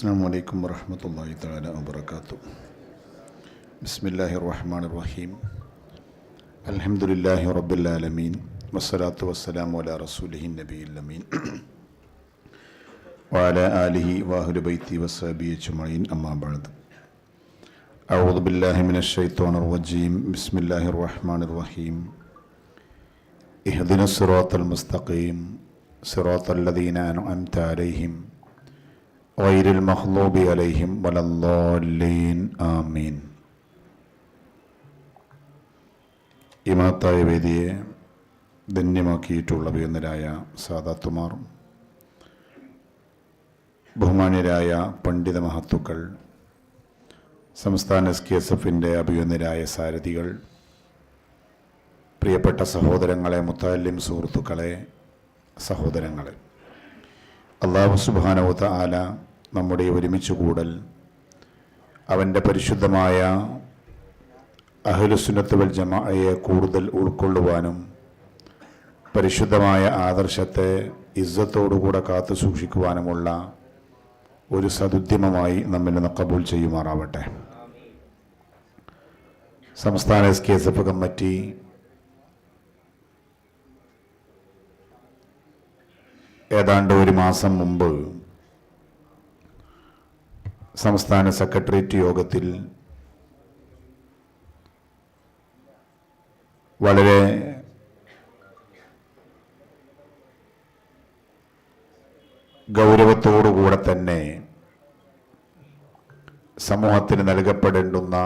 السلام عليكم ورحمة الله تعالى وبركاته بسم الله الرحمن الرحيم الحمد لله رب العالمين والصلاة والسلام على رسوله النبي الأمين وعلى آله وأهل بيته وصحبه أجمعين أما بعد أعوذ بالله من الشيطان الرجيم بسم الله الرحمن الرحيم اهدنا الصراط المستقيم صراط الذين أنعمت عليهم غير المغضوب عليهم ولا الضالين آمين ഇമാത്തായ വേദിയെ ധന്യമാക്കിയിട്ടുള്ള വിയുന്നരായ സാദാത്തുമാർ ബഹുമാന്യരായ പണ്ഡിത മഹത്തുക്കൾ സംസ്ഥാന എസ് കെ എസ് എഫിൻ്റെ അഭിയുന്നരായ സാരഥികൾ പ്രിയപ്പെട്ട സഹോദരങ്ങളെ മുത്താലിം സുഹൃത്തുക്കളെ സഹോദരങ്ങളെ അള്ളാഹു സുബാനവത്ത ആല നമ്മുടെ ഒരുമിച്ച് കൂടൽ. അവന്റെ പരിശുദ്ധമായ അഹലുസുനത്തുവൽ വൽ ജമാഅയെ കൂടുതൽ ഉൾക്കൊള്ളുവാനും പരിശുദ്ധമായ ആദർശത്തെ ഇസ്സത്തോടുകൂടെ കാത്തു സൂക്ഷിക്കുവാനുമുള്ള ഒരു സതുദ്യമമായി നമ്മിൽ നിന്ന് കബൂൽ ചെയ്യുമാറാവട്ടെ. സംസ്ഥാന S K S F committee ഏതാണ്ട് ഒരു മാസം മുമ്പ് സംസ്ഥാന സെക്രട്ടേറിയറ്റ് യോഗത്തിൽ വളരെ ഗൗരവത്തോടുകൂടെ തന്നെ സമൂഹത്തിന് നൽകപ്പെടേണ്ടുന്ന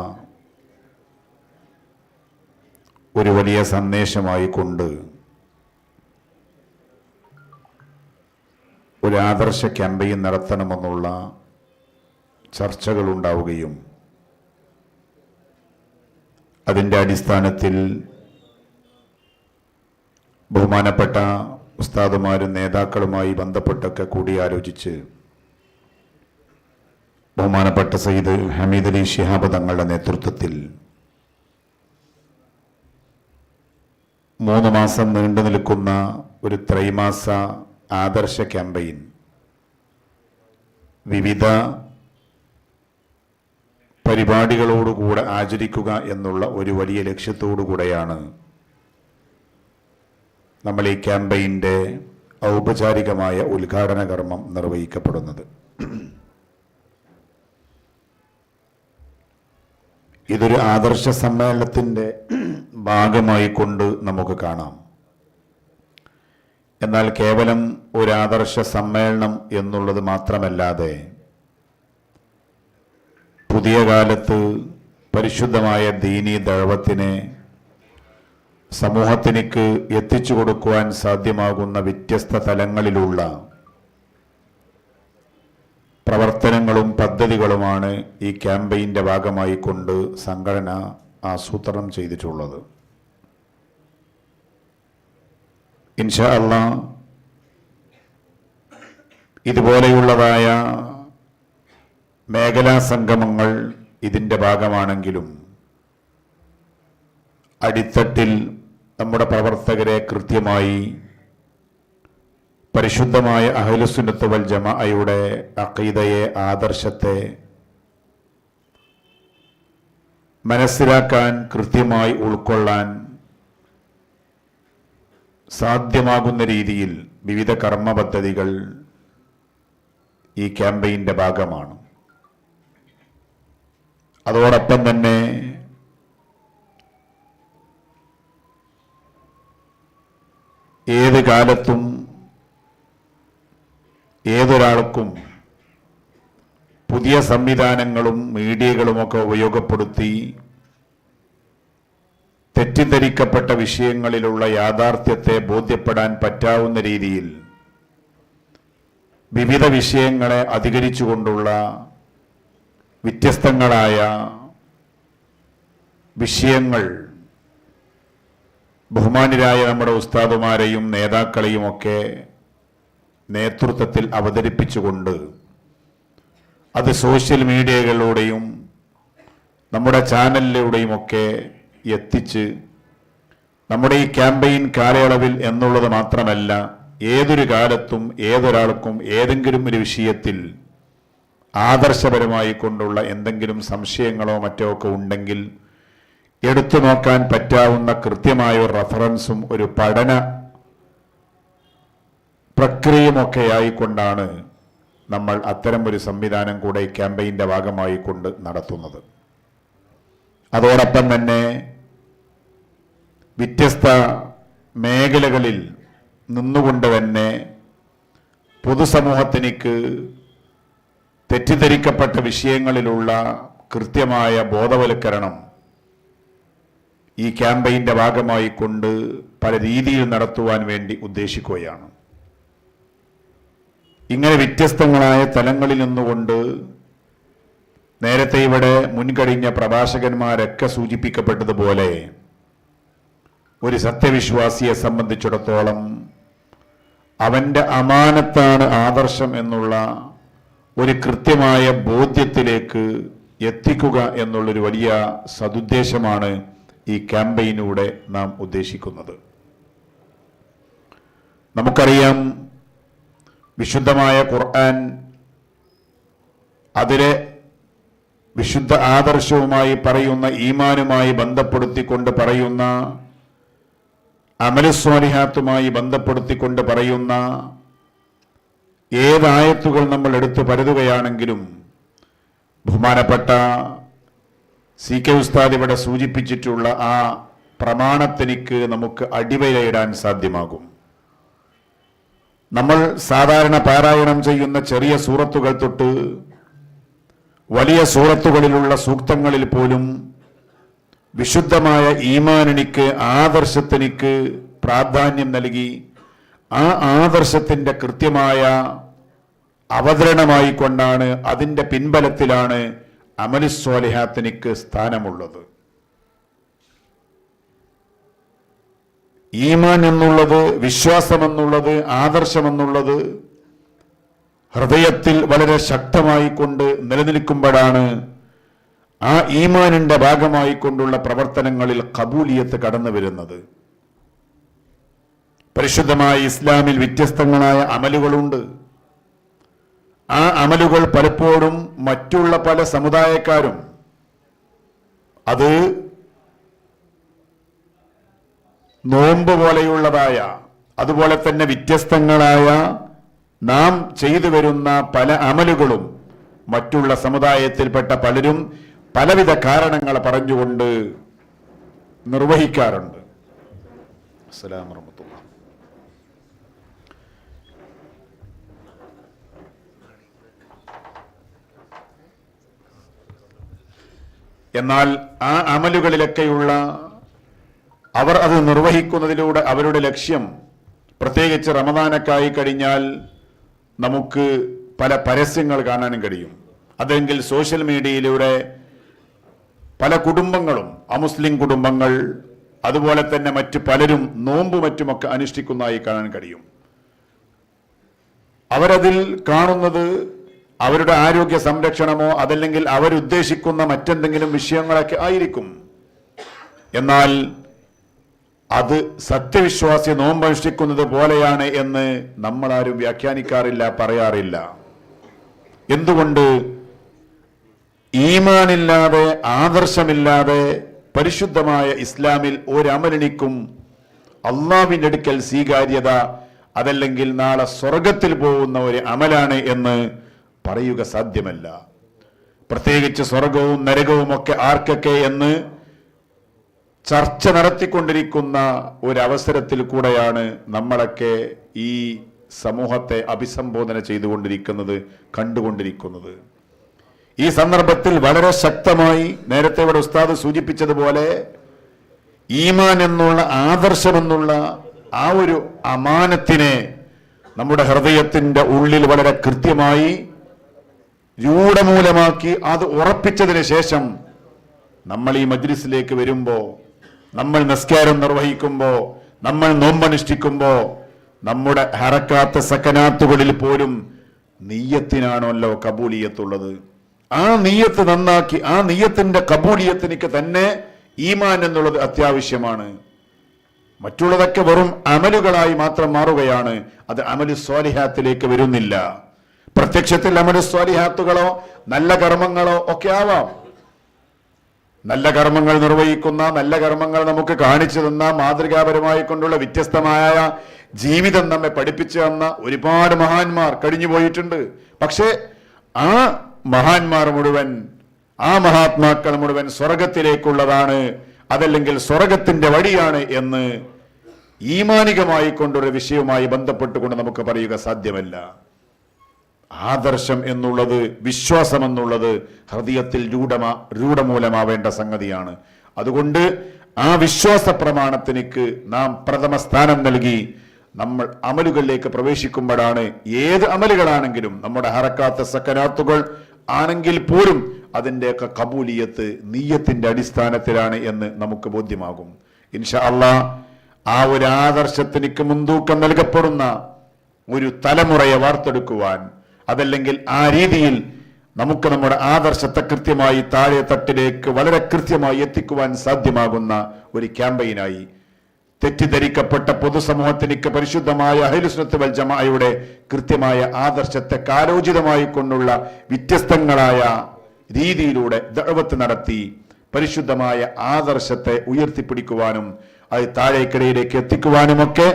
ഒരു വലിയ സന്ദേശമായി കൊണ്ട് ഒരു ആദർശ ക്യാമ്പയിൻ നടത്തണമെന്നുള്ള ചർച്ചകൾ ഉണ്ടാവുകയും അതിന്റെ അടിസ്ഥാനത്തിൽ ബഹുമാനപ്പെട്ട ഉസ്താദുമാരും നേതാക്കളുമായി ബന്ധപ്പെട്ടൊക്കെ കൂടിയാലോചിച്ച് ബഹുമാനപ്പെട്ട സയ്യിദ് ഹമീദ് അലി ഷിഹാബ് തങ്ങളുടെ നേതൃത്വത്തിൽ മൂന്ന് മാസം നീണ്ടു നിൽക്കുന്ന ഒരു ത്രൈമാസ ആദർശ ക്യാമ്പയിൻ വിവിധ പരിപാടികളോടുകൂടെ ആചരിക്കുക എന്നുള്ള ഒരു വലിയ ലക്ഷ്യത്തോടുകൂടെയാണ് നമ്മൾ ഈ ക്യാമ്പയിന്റെ ഔപചാരികമായ ഉദ്ഘാടന കർമ്മം നിർവഹിക്കപ്പെടുന്നത്. ഇതൊരു ആദർശ സമ്മേളനത്തിന്റെ ഭാഗമായി കൊണ്ട് നമുക്ക് കാണാം. എന്നാൽ കേവലം ഒരു ആദർശ സമ്മേളനം എന്നുള്ളത് മാത്രമല്ലാതെ പുതിയ കാലത്ത് പരിശുദ്ധമായ ദീനി ദഴവത്തിനെ സമൂഹത്തിലേക്ക് എത്തിച്ചു കൊടുക്കുവാൻ സാധ്യമാകുന്ന വ്യത്യസ്ത തലങ്ങളിലുള്ള പ്രവർത്തനങ്ങളും പദ്ധതികളുമാണ് ഈ ക്യാമ്പയിന്റെ ഭാഗമായി കൊണ്ട് സംഘടന ആസൂത്രണം ചെയ്തിട്ടുള്ളത്. ഇൻഷാ അള്ള ഇതുപോലെയുള്ളതായ മേഖലാ സംഗമങ്ങൾ ഇതിന്റെ ഭാഗമാണെങ്കിലും അടിത്തട്ടിൽ നമ്മുടെ പ്രവർത്തകരെ കൃത്യമായി പരിശുദ്ധമായ അഹലുസുന്നത്ത് വൽ ജമാഅയുടെ അഖീദയെ ആദർശത്തെ മനസ്സിലാക്കാൻ കൃത്യമായി ഉൾക്കൊള്ളാൻ സാധ്യമാകുന്ന രീതിയിൽ വിവിധ കർമ്മ പദ്ധതികൾ ഈ ക്യാമ്പയിന്റെ ഭാഗമാണ്. അതോടൊപ്പം തന്നെ ഏത് കാലത്തും ഏതൊരാൾക്കും പുതിയ സംവിധാനങ്ങളും മീഡിയകളുമൊക്കെ ഉപയോഗപ്പെടുത്തി തെറ്റിദ്ധരിക്കപ്പെട്ട വിഷയങ്ങളിലുള്ള യാഥാർത്ഥ്യത്തെ ബോധ്യപ്പെടാൻ പറ്റാവുന്ന രീതിയിൽ വിവിധ വിഷയങ്ങളെ അധികരിച്ചുകൊണ്ടുള്ള വ്യത്യസ്തങ്ങളായ വിഷയങ്ങൾ ബഹുമാനരായ നമ്മുടെ ഉസ്താദുമാരെയും നേതാക്കളെയുമൊക്കെ നേതൃത്വത്തിൽ അവതരിപ്പിച്ചുകൊണ്ട് അത് സോഷ്യൽ മീഡിയകളിലൂടെയും നമ്മുടെ ചാനലിലൂടെയും ഒക്കെ എത്തിച്ച് നമ്മുടെ ഈ ക്യാമ്പയിൻ കാലയളവിൽ എന്നുള്ളത് മാത്രമല്ല ഏതൊരു കാലത്തും ഏതൊരാൾക്കും ഏതെങ്കിലും ഒരു വിഷയത്തിൽ ആദർശപരമായി കൊണ്ടുള്ള എന്തെങ്കിലും സംശയങ്ങളോ മറ്റോ ഒക്കെ ഉണ്ടെങ്കിൽ എടുത്തു നോക്കാൻ പറ്റാവുന്ന കൃത്യമായ ഒരു റഫറൻസും ഒരു പഠന പ്രക്രിയയുമൊക്കെ ആയിക്കൊണ്ടാണ് നമ്മൾ അത്തരം ഒരു സംവിധാനം കൂടെ ക്യാമ്പയിന്റെ ഭാഗമായി കൊണ്ട് നടത്തുന്നത്. അതോടൊപ്പം തന്നെ വ്യത്യസ്ത മേഖലകളിൽ നിന്നുകൊണ്ട് തന്നെ പൊതുസമൂഹത്തിനിക്ക് തെറ്റിദ്ധരിക്കപ്പെട്ട വിഷയങ്ങളിലുള്ള കൃത്യമായ ബോധവൽക്കരണം ഈ ക്യാമ്പയിന്റെ ഭാഗമായി കൊണ്ട് പല രീതിയിൽ നടത്തുവാൻ വേണ്ടി ഉദ്ദേശിക്കുകയാണ്. ഇങ്ങനെ വ്യത്യസ്തങ്ങളായ തലങ്ങളിൽ നിന്നുകൊണ്ട് നേരത്തെ ഇവിടെ മുൻകഴിഞ്ഞ പ്രഭാഷകന്മാരൊക്കെ സൂചിപ്പിക്കപ്പെട്ടതുപോലെ ഒരു സത്യവിശ്വാസിയെ സംബന്ധിച്ചിടത്തോളം അവന്റെ അമാനത്താണ് ആദർശം എന്നുള്ള ഒരു കൃത്യമായ ബോധ്യത്തിലേക്ക് എത്തിക്കുക എന്നുള്ളൊരു വലിയ സതുദ്ദേശമാണ് ഈ ക്യാമ്പയിനിലൂടെ നാം ഉദ്ദേശിക്കുന്നത്. നമുക്കറിയാം വിശുദ്ധമായ ഖുർആൻ അതിലെ വിശുദ്ധ ആദർശവുമായി പറയുന്ന ഈമാനുമായി ബന്ധപ്പെടുത്തിക്കൊണ്ട് പറയുന്ന അമലസ്വാലിഹാത്തുമായി ബന്ധപ്പെടുത്തിക്കൊണ്ട് പറയുന്ന ഏതായത്തുകൾ നമ്മൾ എടുത്തു പരതുകയാണെങ്കിലും ബഹുമാനപ്പെട്ട സി കെ ഉസ്താദ് ഇവിടെ സൂചിപ്പിച്ചിട്ടുള്ള ആ പ്രമാണത്തിനിക്ക് നമുക്ക് അടിവരയിടാൻ സാധ്യമാകും. നമ്മൾ സാധാരണ പാരായണം ചെയ്യുന്ന ചെറിയ സൂറത്തുകൾ തൊട്ട് വലിയ സൂറത്തുകളിലുള്ള സൂക്തങ്ങളിൽ പോലും വിശുദ്ധമായ ഈമാനിക്ക് ആദർശത്തിനിക്ക് പ്രാധാന്യം നൽകി ആ ആദർശത്തിന്റെ കൃത്യമായ അവതരണമായി കൊണ്ടാണ് അതിന്റെ പിൻബലത്തിലാണ് അമലുസ്വാലിഹാത്തിനിക്ക് സ്ഥാനമുള്ളത്. ഈമാൻ എന്നുള്ളത് വിശ്വാസമെന്നുള്ളത് ആദർശമെന്നുള്ളത് ഹൃദയത്തിൽ വളരെ ശക്തമായി കൊണ്ട് നിലനിൽക്കുമ്പോഴാണ് ആ ഈമാനിന്റെ ഭാഗമായി കൊണ്ടുള്ള പ്രവർത്തനങ്ങളിൽ കബൂലിയത്ത് കടന്നു വരുന്നത്. പരിശുദ്ധമായ ഇസ്ലാമിൽ വ്യത്യസ്തങ്ങളായ അമലുകളുണ്ട്. ആ അമലുകൾ പലപ്പോഴും മറ്റുള്ള പല സമുദായക്കാരും അത് നോമ്പ് പോലെയുള്ളതായ അതുപോലെ തന്നെ വ്യത്യസ്തങ്ങളായ നാം ചെയ്തു വരുന്ന പല അമലുകളും മറ്റുള്ള സമുദായത്തിൽപ്പെട്ട പലരും പലവിധ കാരണങ്ങൾ പറഞ്ഞുകൊണ്ട് നിർവഹിക്കാറുണ്ട്. അസ്സലാമു എന്നാൽ ആ അമലുകളിലൊക്കെയുള്ള അവർ അത് നിർവഹിക്കുന്നതിലൂടെ അവരുടെ ലക്ഷ്യം പ്രത്യേകിച്ച് റമദാനക്കായി കഴിഞ്ഞാൽ നമുക്ക് പല പരസ്യങ്ങൾ കാണാനും കഴിയും. അതെങ്കിൽ സോഷ്യൽ മീഡിയയിലൂടെ പല കുടുംബങ്ങളും അമുസ്ലിം കുടുംബങ്ങൾ അതുപോലെ തന്നെ മറ്റ് പലരും നോമ്പ് മറ്റുമൊക്കെ അനുഷ്ഠിക്കുന്നതായി കാണാൻ കഴിയും. അവരതിൽ കാണുന്നത് അവരുടെ ആരോഗ്യ സംരക്ഷണമോ അതല്ലെങ്കിൽ അവരുദ്ദേശിക്കുന്ന മറ്റെന്തെങ്കിലും വിഷയങ്ങളൊക്കെ ആയിരിക്കും. എന്നാൽ അത് സത്യവിശ്വാസി നോമ്പനുഷ്ഠിക്കുന്നത് പോലെയാണ് എന്ന് നമ്മളാരും വ്യാഖ്യാനിക്കാറില്ല പറയാറില്ല. എന്തുകൊണ്ട് ഈമാനില്ലാതെ ആദർശമില്ലാതെ പരിശുദ്ധമായ ഇസ്ലാമിൽ ഒരമലിനിക്കും അള്ളാവിന്റെ അടുക്കൽ സ്വീകാര്യത അതല്ലെങ്കിൽ നാളെ സ്വർഗത്തിൽ പോകുന്ന ഒരു അമലാണ് എന്ന് പറയുക സാധ്യമല്ല. പ്രത്യേകിച്ച് സ്വർഗവും നരകവും ഒക്കെ ആർക്കൊക്കെ എന്ന് ചർച്ച നടത്തിക്കൊണ്ടിരിക്കുന്ന ഒരവസരത്തിൽ കൂടെയാണ് നമ്മളൊക്കെ ഈ സമൂഹത്തെ അഭിസംബോധന ചെയ്തുകൊണ്ടിരിക്കുന്നത് കണ്ടുകൊണ്ടിരിക്കുന്നത്. ഈ സന്ദർഭത്തിൽ വളരെ ശക്തമായി നേരത്തെ ഇവിടെ ഉസ്താദ് സൂചിപ്പിച്ചതുപോലെ ഈമാൻ എന്നുള്ള ആദർശമെന്നുള്ള ആ ഒരു അമാനത്തിനെ നമ്മുടെ ഹൃദയത്തിന്റെ ഉള്ളിൽ വളരെ കൃത്യമായി രൂഢമൂലമാക്കി അത് ഉറപ്പിച്ചതിന് ശേഷം നമ്മൾ ഈ മജ്ലിസിലേക്ക് വരുമ്പോൾ നമ്മൾ നിസ്കാരം നിർവഹിക്കുമ്പോൾ നമ്മൾ നോമ്പനുഷ്ഠിക്കുമ്പോൾ നമ്മുടെ ഹറക്കാത്ത സക്കനാത്തുകളിൽ പോലും നീയത്തിനാണല്ലോ കബൂലിയത്തുള്ളത് ആ നീയത്ത് നന്നാക്കി ആ നീയത്തിന്റെ കബൂലിയത്തിനിക്ക് തന്നെ ഈമാൻ എന്നുള്ളത് അത്യാവശ്യമാണ്. മറ്റുള്ളതൊക്കെ വെറും അമലുകളായി മാത്രം മാറുകയാണ്. അത് അമലു സ്വാലിഹാത്തിലേക്ക് വരുന്നില്ല. പ്രത്യക്ഷത്തിൽ നമ്മുടെ സ്വാലിഹാത്തുകളോ നല്ല കർമ്മങ്ങളോ ഒക്കെ ആവാം. നല്ല കർമ്മങ്ങൾ നിർവഹിക്കുന്ന നല്ല കർമ്മങ്ങൾ നമുക്ക് കാണിച്ചു തന്ന മാതൃകാപരമായി കൊണ്ടുള്ള വ്യത്യസ്തമായ ജീവിതം നമ്മെ പഠിപ്പിച്ചു തന്ന ഒരുപാട് മഹാന്മാർ കഴിഞ്ഞു പോയിട്ടുണ്ട്. പക്ഷേ ആ മഹാന്മാർ മുഴുവൻ ആ മഹാത്മാക്കൾ മുഴുവൻ സ്വർഗത്തിലേക്കുള്ളതാണ്. അതല്ലെങ്കിൽ സ്വർഗത്തിന്റെ വഴിയാണ് എന്ന് ഈമാനികമായി കൊണ്ടൊരു വിഷയവുമായി ബന്ധപ്പെട്ടുകൊണ്ട് നമുക്ക് പറയുക സാധ്യമല്ല. ആദർശം എന്നുള്ളത് വിശ്വാസം എന്നുള്ളത് ഹൃദയത്തിൽ രൂഢമാ രൂഢമൂലമാവേണ്ട സംഗതിയാണ്. അതുകൊണ്ട് ആ വിശ്വാസ പ്രമാണത്തിനേക്ക് നാം പ്രഥമ സ്ഥാനം നൽകി നമ്മൾ അമലുകളിലേക്ക് പ്രവേശിക്കുമ്പോഴാണ് ഏത് അമലുകളാണെങ്കിലും നമ്മുടെ ഹറക്കാത്ത സക്കനാത്തുകൾ ആണെങ്കിൽ പോലും അതിന്റെയൊക്കെ കബൂലിയത്ത് നീയത്തിന്റെ അടിസ്ഥാനത്തിലാണ് എന്ന് നമുക്ക് ബോധ്യമാകും. ഇൻഷാ അള്ളാ ആ ഒരു ആദർശത്തിനേക്ക് മുൻതൂക്കം നൽകപ്പെടുന്ന ഒരു തലമുറയെ വാർത്തെടുക്കുവാൻ അതല്ലെങ്കിൽ ആ രീതിയിൽ നമുക്ക് നമ്മുടെ ആദർശത്തെ കൃത്യമായി താഴെ തട്ടിലേക്ക് വളരെ കൃത്യമായി എത്തിക്കുവാൻ സാധ്യമാകുന്ന ഒരു ക്യാമ്പയിനായി തെറ്റിദ്ധരിക്കപ്പെട്ട പൊതുസമൂഹത്തിനിക്ക് പരിശുദ്ധമായ അഹിലുസ്നത്ത് വൽ ജമാഅയുടെ കൃത്യമായ ആദർശത്തെ കാലോചിതമായി കൊണ്ടുള്ള വ്യത്യസ്തങ്ങളായ രീതിയിലൂടെ ദഴവത്ത് നടത്തി പരിശുദ്ധമായ ആദർശത്തെ ഉയർത്തിപ്പിടിക്കുവാനും അത് താഴേക്കിടയിലേക്ക് എത്തിക്കുവാനുമൊക്കെ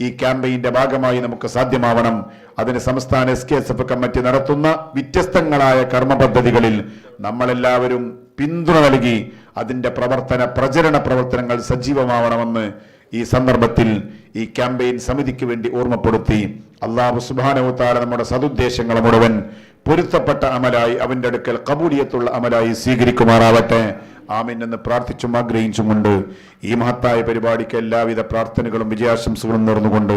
ഈ ക്യാമ്പയിന്റെ ഭാഗമായി നമുക്ക് സാധ്യമാവണം. അതിന് സംസ്ഥാന S K S F committee നടത്തുന്ന വ്യത്യസ്തങ്ങളായ കർമ്മ പദ്ധതികളിൽ നമ്മളെല്ലാവരും പിന്തുണ നൽകി അതിന്റെ പ്രവർത്തന പ്രചരണ പ്രവർത്തനങ്ങൾ സജീവമാവണമെന്ന് ഈ സന്ദർഭത്തിൽ ഈ ക്യാമ്പയിൻ സമിതിക്ക് വേണ്ടി ഓർമ്മപ്പെടുത്തി അള്ളാഹു സുബാനവുത്താല നമ്മുടെ സതുദ്ദേശങ്ങൾ മുഴുവൻ പൊരുത്തപ്പെട്ട അമലായി അവന്റെ അടുക്കൽ കബൂലിയത്തുള്ള അമലായി സ്വീകരിക്കുമാറാവട്ടെ. ആമീൻ എന്ന് പ്രാർത്ഥിച്ചും ആഗ്രഹിച്ചും കൊണ്ട് ഈ മഹത്തായ പരിപാടിക്ക് എല്ലാവിധ പ്രാർത്ഥനകളും വിജയാശംസകളും നേർന്നുകൊണ്ട്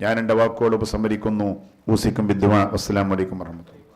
ഞാൻ എന്റെ വാക്കുകൾ ഉപസംഹരിക്കുന്നു. ഊസിക്കും വിദ്വാൻ. അസ്സലാമലൈക്കും വർഹമത്തുള്ള